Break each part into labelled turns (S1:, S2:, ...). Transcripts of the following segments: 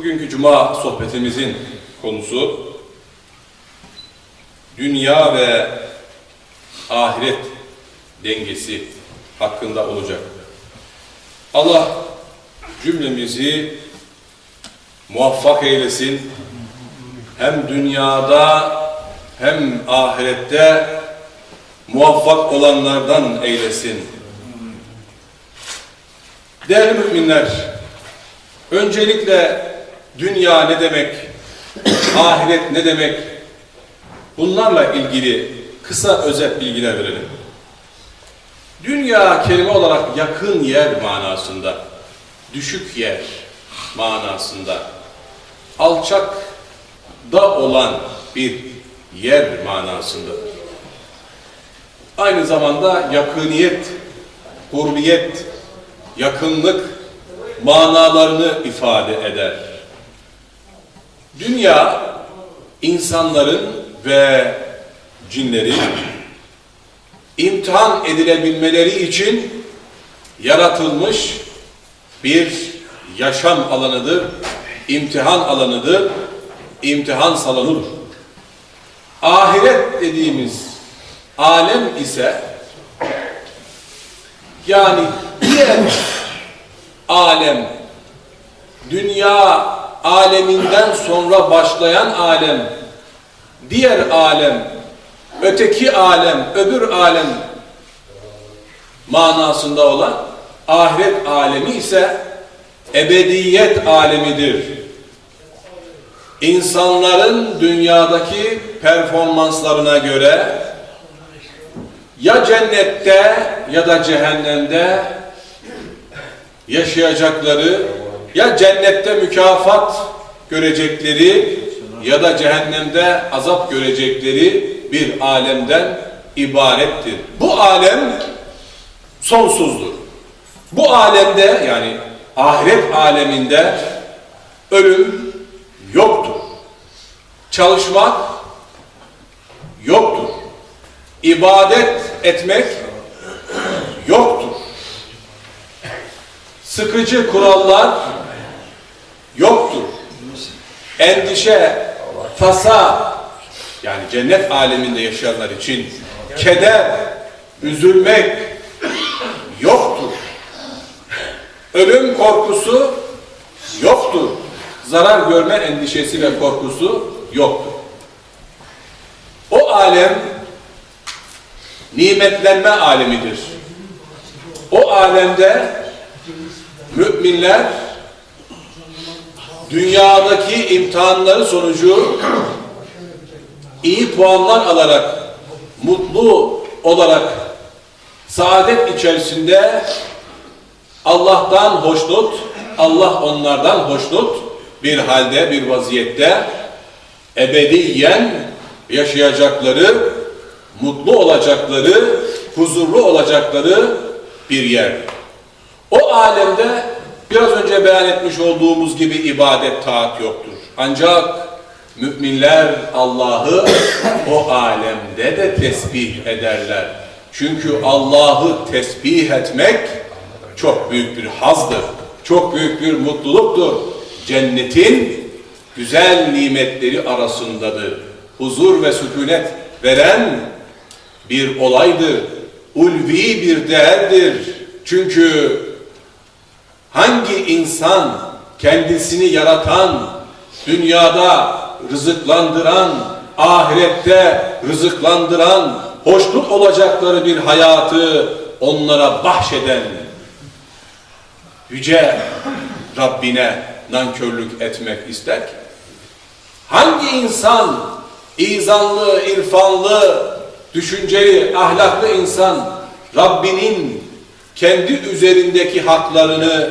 S1: bugünkü cuma sohbetimizin konusu dünya ve ahiret dengesi hakkında olacak. Allah cümlemizi muvaffak eylesin. Hem dünyada hem ahirette muvaffak olanlardan eylesin. Değerli müminler, öncelikle dünya ne demek, ahiret ne demek, bunlarla ilgili kısa özet bilgiler verelim. Dünya kelime olarak yakın yer manasında, düşük yer manasında, alçak da olan bir yer manasındadır. Aynı zamanda yakıniyet, kurbiyet, yakınlık manalarını ifade eder. Dünya insanların ve cinlerin imtihan edilebilmeleri için yaratılmış bir yaşam alanıdır, imtihan alanıdır, imtihan salonudur. Ahiret dediğimiz alem ise yani diğer alem, dünya aleminden sonra başlayan alem, diğer alem, öteki alem, öbür alem manasında olan ahiret alemi ise ebediyet alemidir. İnsanların dünyadaki performanslarına göre ya cennette ya da cehennemde yaşayacakları ya cennette mükafat görecekleri ya da cehennemde azap görecekleri bir alemden ibarettir. Bu alem sonsuzdur. Bu alemde yani ahiret aleminde ölüm yoktur. Çalışmak yoktur. İbadet etmek yoktur. Sıkıcı kurallar yoktur. Endişe, tasa yani cennet aleminde yaşayanlar için keder, üzülmek yoktur. Ölüm korkusu yoktur. Zarar görme endişesi ve korkusu yoktur. O alem nimetlenme alemidir. O alemde müminler dünyadaki imtihanları sonucu iyi puanlar alarak mutlu olarak saadet içerisinde Allah'tan hoşnut, Allah onlardan hoşnut bir halde, bir vaziyette ebediyen yaşayacakları, mutlu olacakları, huzurlu olacakları bir yer. O alemde biraz önce beyan etmiş olduğumuz gibi ibadet, taat yoktur. Ancak müminler Allah'ı o alemde de tesbih ederler. Çünkü Allah'ı tesbih etmek çok büyük bir hazdır. Çok büyük bir mutluluktur. Cennetin güzel nimetleri arasındadır. Huzur ve sükunet veren bir olaydır. Ulvi bir değerdir. Çünkü hangi insan kendisini yaratan, dünyada rızıklandıran, ahirette rızıklandıran, hoşnut olacakları bir hayatı onlara bahşeden yüce Rabbine nankörlük etmek ister ki? Hangi insan izanlı, irfanlı, düşünceli, ahlaklı insan Rabbinin kendi üzerindeki haklarını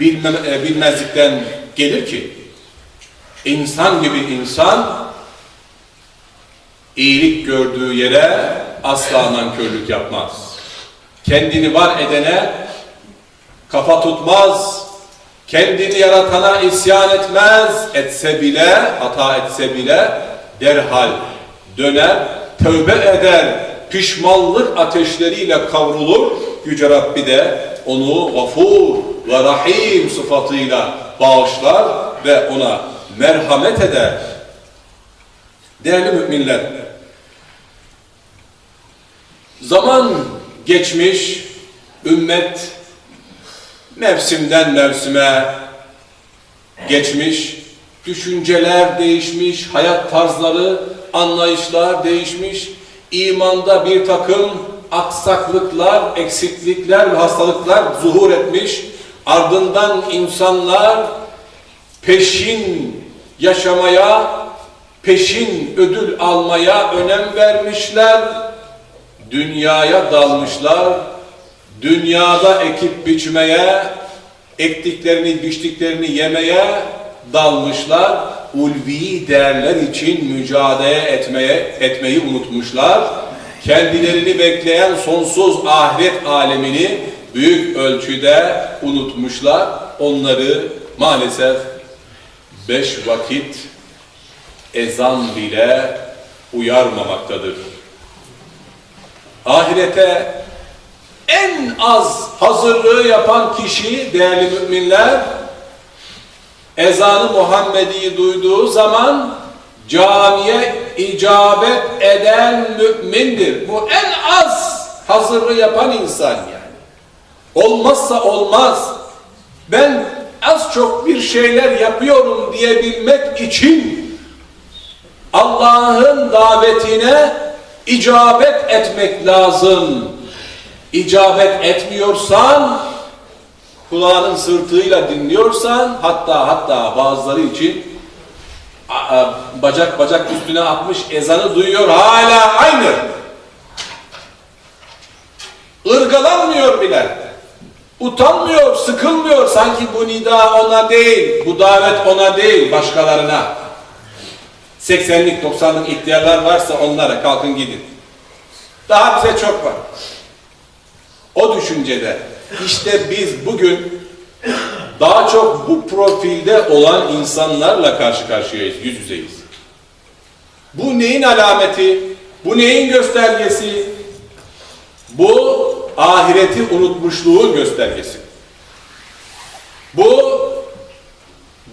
S1: bilmem, e, bilmezlikten gelir ki? insan gibi insan iyilik gördüğü yere asla nankörlük yapmaz. Kendini var edene kafa tutmaz, kendini yaratana isyan etmez, etse bile, hata etse bile derhal döner, tövbe eder, pişmanlık ateşleriyle kavrulur. Yüce Rabbi de onu gafur ve rahim sıfatıyla bağışlar ve ona merhamet eder. Değerli müminler, zaman geçmiş, ümmet mevsimden mevsime geçmiş, düşünceler değişmiş, hayat tarzları, anlayışlar değişmiş, imanda bir takım aksaklıklar, eksiklikler ve hastalıklar zuhur etmiş, ardından insanlar peşin yaşamaya, peşin ödül almaya önem vermişler, dünyaya dalmışlar, dünyada ekip biçmeye, ektiklerini, biçtiklerini yemeye dalmışlar. Ulvi değerler için mücadele etmeye etmeyi unutmuşlar. Kendilerini bekleyen sonsuz ahiret alemini büyük ölçüde unutmuşlar. Onları maalesef beş vakit ezan bile uyarmamaktadır. Ahirete en az hazırlığı yapan kişi değerli müminler ezanı Muhammedi'yi duyduğu zaman camiye icabet eden mümindir. Bu en az hazırlığı yapan insan yani. Olmazsa olmaz. Ben az çok bir şeyler yapıyorum diyebilmek için Allah'ın davetine icabet etmek lazım icabet etmiyorsan, kulağının sırtıyla dinliyorsan, hatta hatta bazıları için bacak bacak üstüne atmış ezanı duyuyor hala aynı. Irgalanmıyor bile. Utanmıyor, sıkılmıyor. Sanki bu nida ona değil, bu davet ona değil, başkalarına. 80'lik, 90'lık ihtiyarlar varsa onlara kalkın gidin. Daha bize çok var. O düşüncede işte biz bugün daha çok bu profilde olan insanlarla karşı karşıyayız, yüz yüzeyiz. Bu neyin alameti? Bu neyin göstergesi? Bu ahireti unutmuşluğun göstergesi. Bu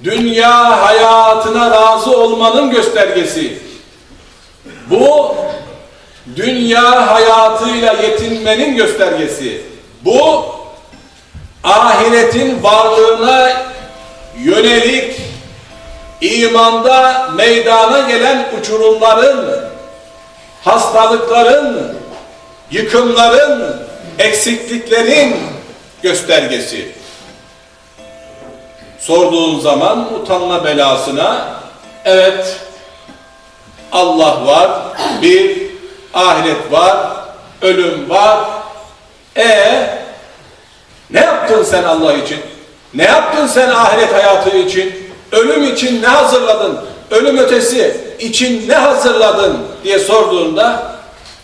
S1: dünya hayatına razı olmanın göstergesi. Bu dünya hayatıyla yetinmenin göstergesi. Bu ahiretin varlığına yönelik imanda meydana gelen uçurumların, hastalıkların, yıkımların, eksikliklerin göstergesi. Sorduğun zaman utanma belasına evet Allah var, bir ahiret var, ölüm var. E ne yaptın sen Allah için? Ne yaptın sen ahiret hayatı için? Ölüm için ne hazırladın? Ölüm ötesi için ne hazırladın diye sorduğunda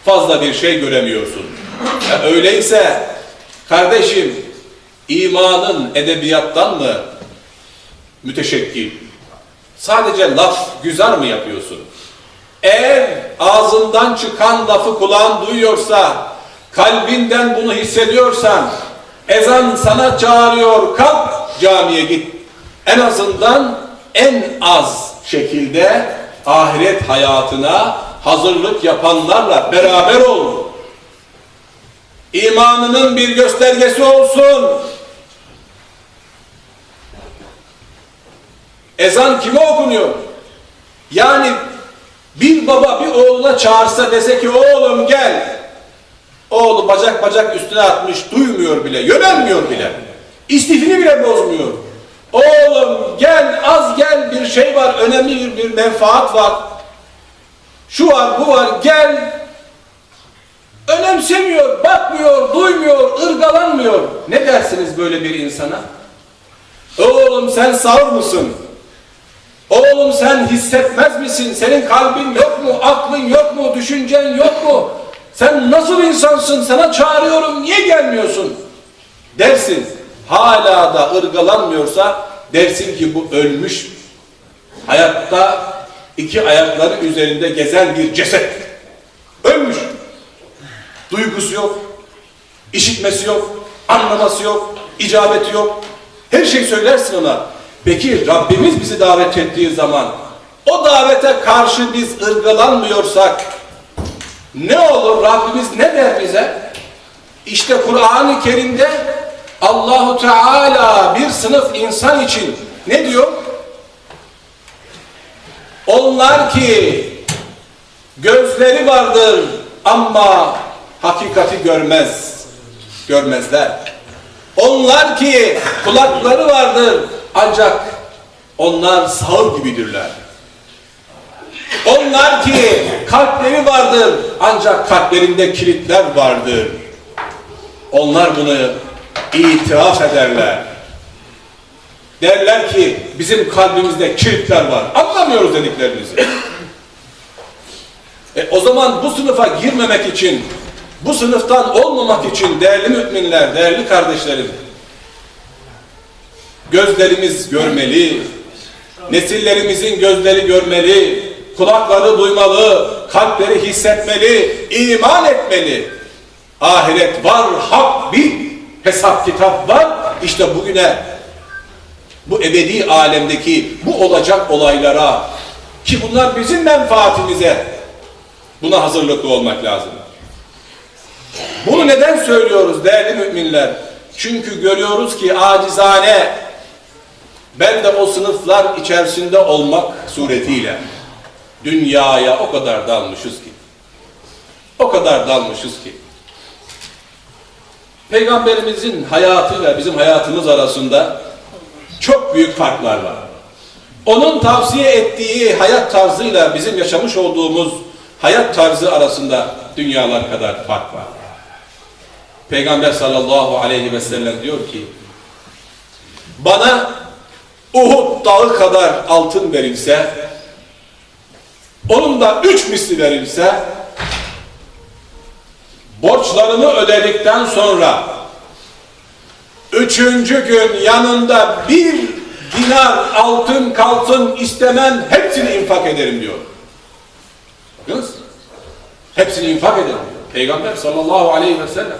S1: fazla bir şey göremiyorsun. Ya öyleyse kardeşim imanın edebiyattan mı müteşekkil? Sadece laf güzel mi yapıyorsun? Eğer ağzından çıkan lafı kulağın duyuyorsa, kalbinden bunu hissediyorsan, ezan sana çağırıyor, kalk camiye git. En azından en az şekilde ahiret hayatına hazırlık yapanlarla beraber ol. İmanının bir göstergesi olsun. Ezan kime okunuyor? Yani bir baba bir oğluna çağırsa dese ki oğlum gel. Oğlu bacak bacak üstüne atmış duymuyor bile, yönelmiyor bile. İstifini bile bozmuyor. Oğlum gel az gel bir şey var, önemli bir, bir menfaat var. Şu var bu var gel. Önemsemiyor, bakmıyor, duymuyor, ırgalanmıyor. Ne dersiniz böyle bir insana? Oğlum sen sağır mısın? Oğlum sen hissetmez misin? Senin kalbin yok mu? Aklın yok mu? Düşüncen yok mu? Sen nasıl insansın? Sana çağırıyorum. Niye gelmiyorsun? Dersin. Hala da ırgalanmıyorsa dersin ki bu ölmüş. Hayatta iki ayakları üzerinde gezen bir ceset. Ölmüş. Duygusu yok. işitmesi yok. Anlaması yok. icabeti yok. Her şey söylersin ona. Peki Rabbimiz bizi davet ettiği zaman o davete karşı biz ırgalanmıyorsak ne olur Rabbimiz ne der bize? İşte Kur'an-ı Kerim'de Allahu Teala bir sınıf insan için ne diyor? Onlar ki gözleri vardır ama hakikati görmez, görmezler. Onlar ki kulakları vardır ancak onlar sağır gibidirler. Onlar ki kalpleri vardır ancak kalplerinde kilitler vardır. Onlar bunu itiraf ederler. Derler ki bizim kalbimizde kilitler var. Anlamıyoruz dediklerinizi. E, o zaman bu sınıfa girmemek için, bu sınıftan olmamak için değerli müminler, değerli kardeşlerim, gözlerimiz görmeli, nesillerimizin gözleri görmeli, kulakları duymalı, kalpleri hissetmeli, iman etmeli. Ahiret var, hak bir, hesap kitap var. İşte bugüne, bu ebedi alemdeki bu olacak olaylara ki bunlar bizim menfaatimize buna hazırlıklı olmak lazım. Bunu neden söylüyoruz değerli müminler? Çünkü görüyoruz ki acizane ben de o sınıflar içerisinde olmak suretiyle dünyaya o kadar dalmışız ki o kadar dalmışız ki Peygamberimizin hayatıyla bizim hayatımız arasında çok büyük farklar var. Onun tavsiye ettiği hayat tarzıyla bizim yaşamış olduğumuz hayat tarzı arasında dünyalar kadar fark var. Peygamber sallallahu aleyhi ve sellem diyor ki bana Uhud dağı kadar altın verilse onun da üç misli verilse borçlarımı ödedikten sonra üçüncü gün yanında bir dinar altın kalsın istemem hepsini infak ederim diyor. Bakınız. Hepsini infak ederim diyor. Peygamber sallallahu aleyhi ve sellem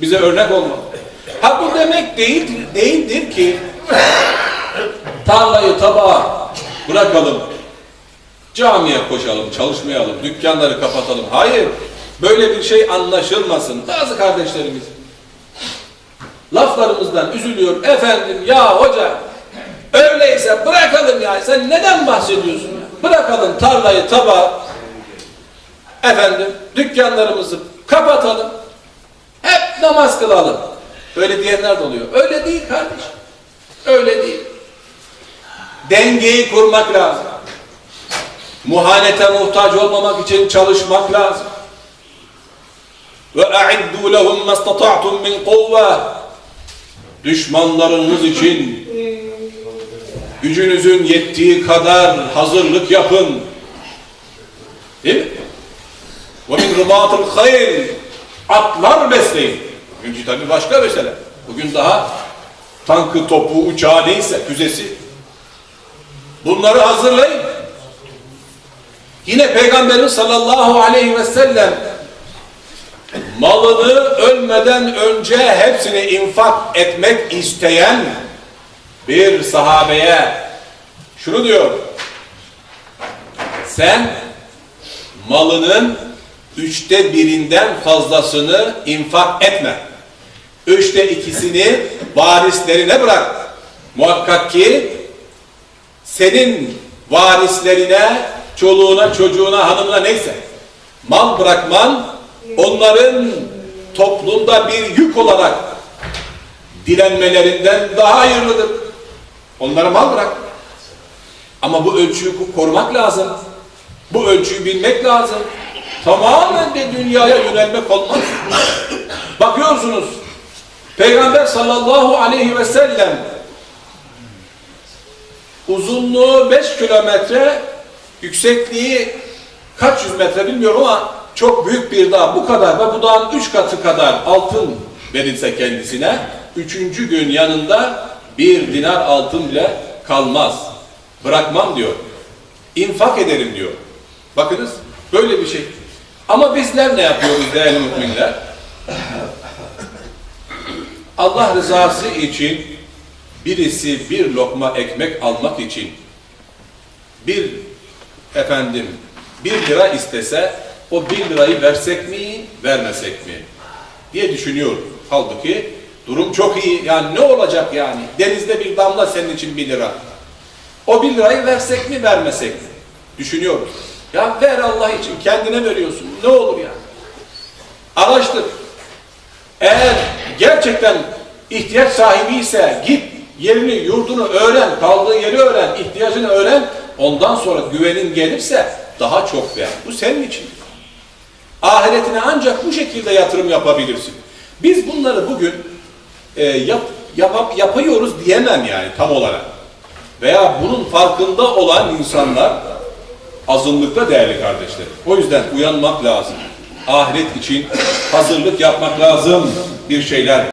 S1: bize örnek olmalı. Ha bu demek değil, değildir ki tarlayı tabağa bırakalım, camiye koşalım, çalışmayalım, dükkanları kapatalım. Hayır, böyle bir şey anlaşılmasın. Bazı kardeşlerimiz laflarımızdan üzülüyor. Efendim ya hoca öyleyse bırakalım ya. Sen neden bahsediyorsun? Bırakalım tarlayı tabağa efendim dükkanlarımızı kapatalım. Hep namaz kılalım. Öyle diyenler de oluyor. Öyle değil kardeşim. Öyle değil. Dengeyi kurmak lazım. Muhanete muhtaç olmamak için çalışmak lazım. Ve a'iddu lehum mastata'tum min kuvve. Düşmanlarınız için gücünüzün yettiği kadar hazırlık yapın. Değil mi? Ve min rıbatıl hayr. Atlar besleyin. Bugünkü tabi başka mesele. Bugün daha tankı, topu, uçağı neyse, füzesi. Bunları hazırlayın. Yine Peygamberimiz sallallahu aleyhi ve sellem malını ölmeden önce hepsini infak etmek isteyen bir sahabeye şunu diyor. Sen malının üçte birinden fazlasını infak etme. Üçte ikisini varislerine bırak. Muhakkak ki senin varislerine, çoluğuna, çocuğuna, hanımına neyse mal bırakman onların toplumda bir yük olarak dilenmelerinden daha hayırlıdır. Onlara mal bırak. Ama bu ölçüyü korumak lazım. Bu ölçüyü bilmek lazım. Tamamen de dünyaya yönelmek olmaz. Bakıyorsunuz Peygamber sallallahu aleyhi ve sellem uzunluğu 5 kilometre, yüksekliği kaç yüz metre bilmiyorum ama çok büyük bir dağ. Bu kadar ve bu dağın 3 katı kadar altın verilse kendisine, üçüncü gün yanında bir dinar altın bile kalmaz. Bırakmam diyor. İnfak ederim diyor. Bakınız böyle bir şey. Ama bizler ne yapıyoruz değerli müminler? Allah rızası için birisi bir lokma ekmek almak için bir efendim bir lira istese o bir lirayı versek mi vermesek mi diye düşünüyorum. Halbuki durum çok iyi. Yani ne olacak yani? Denizde bir damla senin için bir lira. O bir lirayı versek mi vermesek mi? Düşünüyorum. Ya ver Allah için kendine veriyorsun. Ne olur ya? Araştır. Eğer gerçekten ihtiyaç sahibi ise git yerini, yurdunu öğren, kaldığı yeri öğren, ihtiyacını öğren. Ondan sonra güvenin gelirse daha çok ver. Bu senin için. Ahiretine ancak bu şekilde yatırım yapabilirsin. Biz bunları bugün e, yap, yap, yapıyoruz diyemem yani tam olarak. Veya bunun farkında olan insanlar azınlıkta değerli kardeşlerim. O yüzden uyanmak lazım. Ahiret için hazırlık yapmak lazım bir şeyler.